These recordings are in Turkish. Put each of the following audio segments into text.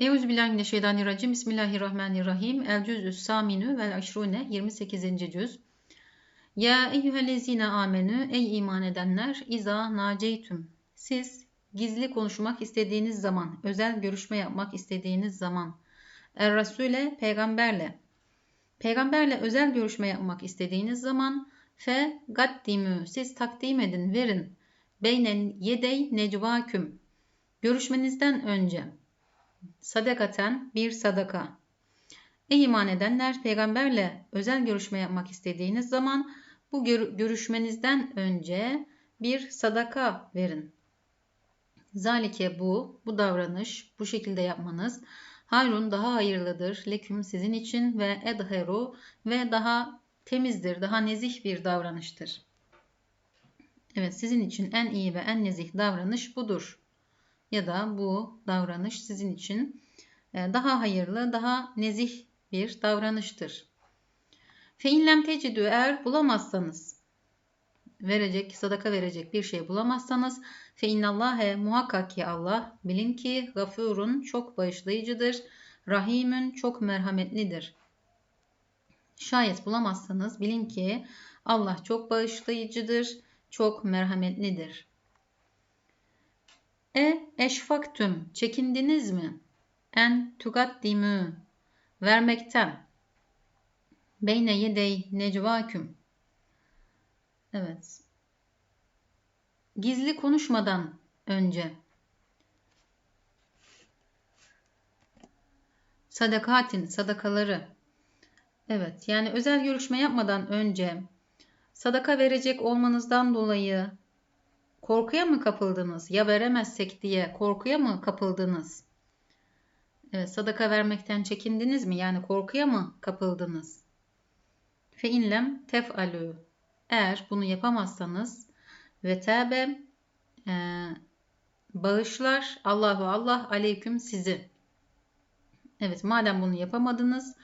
Euzubillahimineşşeytanirracim. Bismillahirrahmanirrahim. El cüz'ü saminü vel aşrune 28. cüz. Ya eyyühellezine amenü ey iman edenler iza naceytüm. Siz gizli konuşmak istediğiniz zaman, özel görüşme yapmak istediğiniz zaman Er Rasule peygamberle peygamberle özel görüşme yapmak istediğiniz zaman fe gaddimü siz takdim edin, verin. Beynen yedey necvaküm görüşmenizden önce sadakaten bir sadaka. Ey iman edenler peygamberle özel görüşme yapmak istediğiniz zaman bu görüşmenizden önce bir sadaka verin. Zalike bu, bu davranış, bu şekilde yapmanız hayrun daha hayırlıdır leküm sizin için ve edheru ve daha temizdir, daha nezih bir davranıştır. Evet sizin için en iyi ve en nezih davranış budur ya da bu davranış sizin için e, daha hayırlı, daha nezih bir davranıştır. Feinlem tecidü eğer bulamazsanız, verecek, sadaka verecek bir şey bulamazsanız fe innallâhe muhakkak ki Allah bilin ki gafurun çok bağışlayıcıdır, rahimün çok merhametlidir. Şayet bulamazsanız bilin ki Allah çok bağışlayıcıdır, çok merhametlidir. E eşfaktüm çekindiniz mi? En tugaddimü vermekten. Beyne yedey necvaküm. Evet. Gizli konuşmadan önce. Sadakatin, sadakaları. Evet, yani özel görüşme yapmadan önce sadaka verecek olmanızdan dolayı Korkuya mı kapıldınız? Ya veremezsek diye korkuya mı kapıldınız? Evet, sadaka vermekten çekindiniz mi? Yani korkuya mı kapıldınız? Fe inlem tef'alü. Eğer bunu yapamazsanız ve tebe e, bağışlar Allahu Allah aleyküm sizi. Evet madem bunu yapamadınız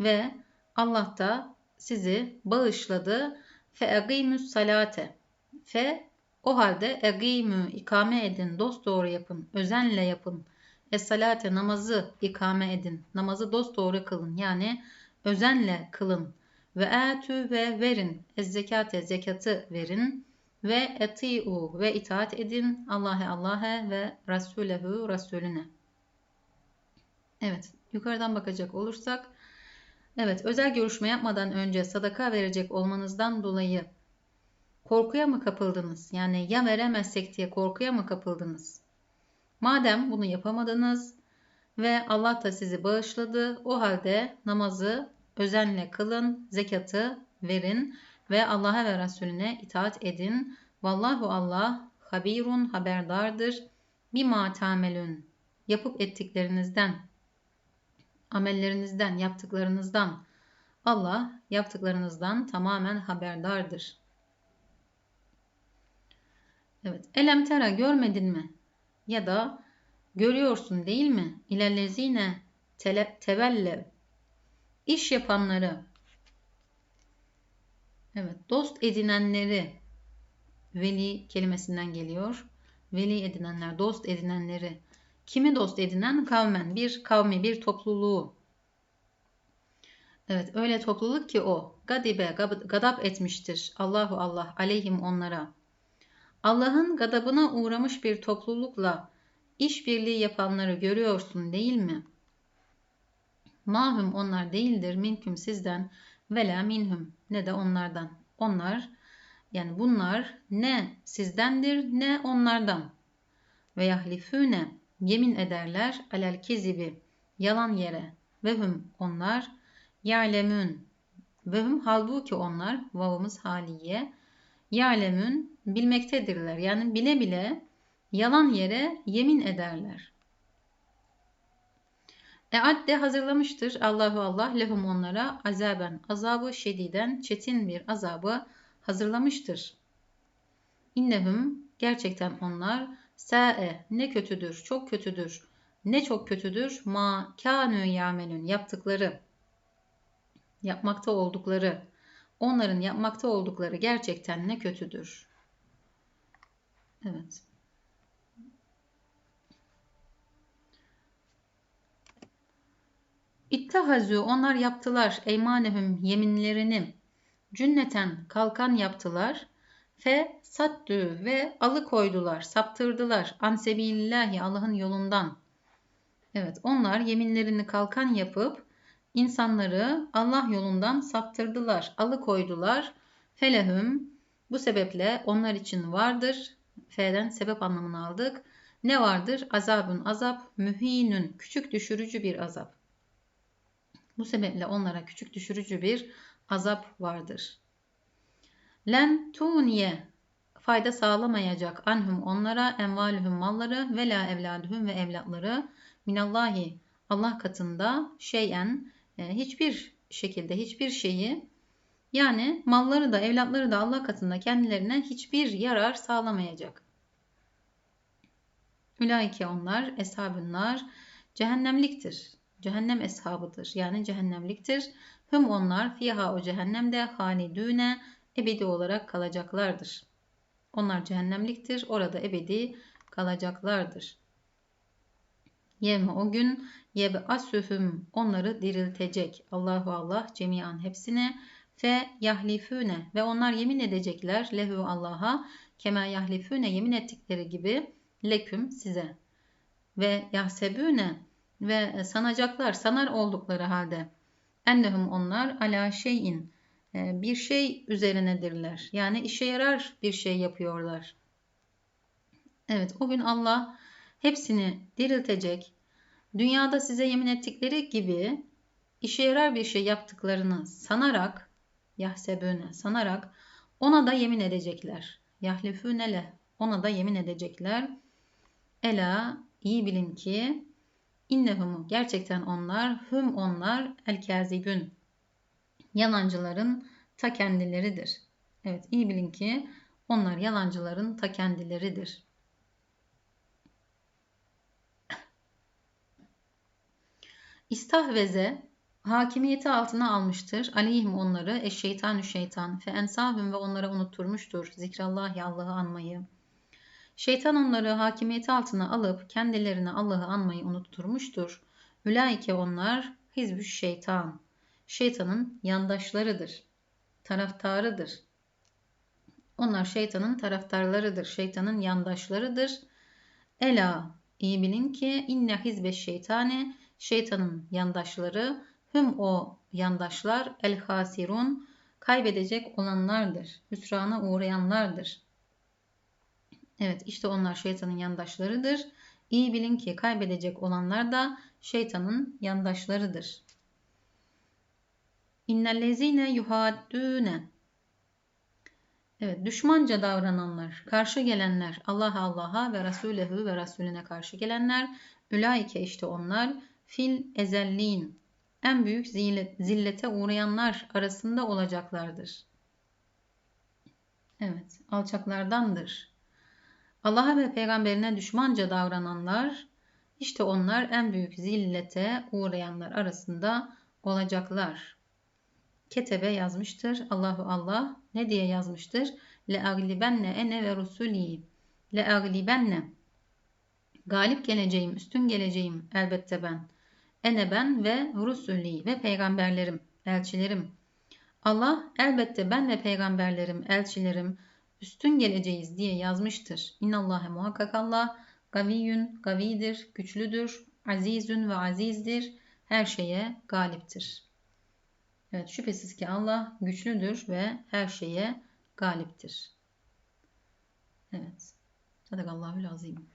ve Allah da sizi bağışladı. Fe agimüs salate. Fe o halde egimü ikame edin, dost doğru yapın, özenle yapın. Es-salate namazı ikame edin, namazı dost doğru kılın. Yani özenle kılın. Ve etü ve verin, ez zekate zekatı verin. Ve eti'u ve itaat edin Allah'e Allah'e ve Resulehu Resulüne. Evet, yukarıdan bakacak olursak, evet özel görüşme yapmadan önce sadaka verecek olmanızdan dolayı Korkuya mı kapıldınız? Yani ya veremezsek diye korkuya mı kapıldınız? Madem bunu yapamadınız ve Allah da sizi bağışladı, o halde namazı özenle kılın, zekatı verin ve Allah'a ve Resulüne itaat edin. Vallahu Allah habirun haberdardır. Bima tamelün yapıp ettiklerinizden, amellerinizden, yaptıklarınızdan Allah yaptıklarınızdan tamamen haberdardır. Evet. Elem tera görmedin mi? Ya da görüyorsun değil mi? İlellezine tevelle iş yapanları evet dost edinenleri veli kelimesinden geliyor. Veli edinenler, dost edinenleri. Kimi dost edinen? Kavmen. Bir kavmi, bir topluluğu. Evet öyle topluluk ki o. Gadibe, gadap etmiştir. Allahu Allah aleyhim onlara. Allah'ın gadabına uğramış bir toplulukla işbirliği yapanları görüyorsun değil mi? Mahum onlar değildir minküm sizden ve la minhum ne de onlardan. Onlar yani bunlar ne sizdendir ne onlardan. Ve yahlifüne yemin ederler alel kezibi yalan yere ve hüm onlar ya'lemün ve hüm halbuki onlar vavımız haliye ya'lemün bilmektedirler. Yani bile bile yalan yere yemin ederler. E adde hazırlamıştır Allahu Allah lehum onlara azaben azabı şediden çetin bir azabı hazırlamıştır. İnnehum gerçekten onlar sa'e ne kötüdür çok kötüdür ne çok kötüdür ma kânü yamelün yaptıkları yapmakta oldukları onların yapmakta oldukları gerçekten ne kötüdür. Evet. İttehazü onlar yaptılar eymanehum yeminlerini cünneten kalkan yaptılar fe sattü ve alıkoydular saptırdılar ansebillahi Allah'ın yolundan. Evet onlar yeminlerini kalkan yapıp insanları Allah yolundan saptırdılar alıkoydular felehum bu sebeple onlar için vardır F'den sebep anlamını aldık. Ne vardır? Azabın azap, mühinün küçük düşürücü bir azap. Bu sebeple onlara küçük düşürücü bir azap vardır. Len tuniye fayda sağlamayacak anhum onlara envalühüm malları ve la evladuhum ve evlatları minallahi Allah katında şeyen hiçbir şekilde hiçbir şeyi yani malları da evlatları da Allah katında kendilerine hiçbir yarar sağlamayacak. Ülaike onlar eshabınlar cehennemliktir. Cehennem eshabıdır. Yani cehennemliktir. Hüm onlar fiha o cehennemde halidüne ebedi olarak kalacaklardır. Onlar cehennemliktir. Orada ebedi kalacaklardır. Yevme o gün yebe asühüm onları diriltecek. Allahu Allah cemiyan hepsine fe yahlifüne ve onlar yemin edecekler lehu Allah'a kema yahlifüne yemin ettikleri gibi leküm size ve yahsebüne ve sanacaklar sanar oldukları halde ennehum onlar ala şeyin e, bir şey üzerinedirler. Yani işe yarar bir şey yapıyorlar. Evet o gün Allah hepsini diriltecek. Dünyada size yemin ettikleri gibi işe yarar bir şey yaptıklarını sanarak yahsebüne sanarak ona da yemin edecekler. Yahlifüne ona da yemin edecekler. Ela iyi bilin ki innehumu gerçekten onlar hüm onlar el kazibün yalancıların ta kendileridir. Evet iyi bilin ki onlar yalancıların ta kendileridir. İstahveze hakimiyeti altına almıştır. Aleyhim onları eşşeytanü şeytan fe ensahüm ve onlara unutturmuştur. Zikrallah Allah'ı anmayı. Şeytan onları hakimiyeti altına alıp kendilerine Allah'ı anmayı unutturmuştur. Ülaike onlar hizbü şeytan. Şeytanın yandaşlarıdır. Taraftarıdır. Onlar şeytanın taraftarlarıdır. Şeytanın yandaşlarıdır. Ela iyi bilin ki inne hizbe şeytane şeytanın yandaşları hüm o yandaşlar el hasirun kaybedecek olanlardır. Hüsrana uğrayanlardır. Evet işte onlar şeytanın yandaşlarıdır. İyi bilin ki kaybedecek olanlar da şeytanın yandaşlarıdır. İnnellezine yuhaddüne Evet, düşmanca davrananlar, karşı gelenler, Allah Allah'a ve Resulehü ve Resulüne karşı gelenler, ülaike işte onlar, fil ezelliğin, en büyük zillete uğrayanlar arasında olacaklardır. Evet, alçaklardandır. Allah'a ve peygamberine düşmanca davrananlar, işte onlar en büyük zillete uğrayanlar arasında olacaklar. Ketebe yazmıştır. Allahu Allah ne diye yazmıştır? Le aglibenne ene ve rusuli. Le aglibenne. Galip geleceğim, üstün geleceğim elbette ben. Ene ben ve rusuli ve peygamberlerim, elçilerim. Allah elbette ben ve peygamberlerim, elçilerim, üstün geleceğiz diye yazmıştır. İnnallâhe muhakkak Allah gaviyyün gavidir, güçlüdür, azizün ve azizdir, her şeye galiptir. Evet şüphesiz ki Allah güçlüdür ve her şeye galiptir. Evet. Sadakallahül azim.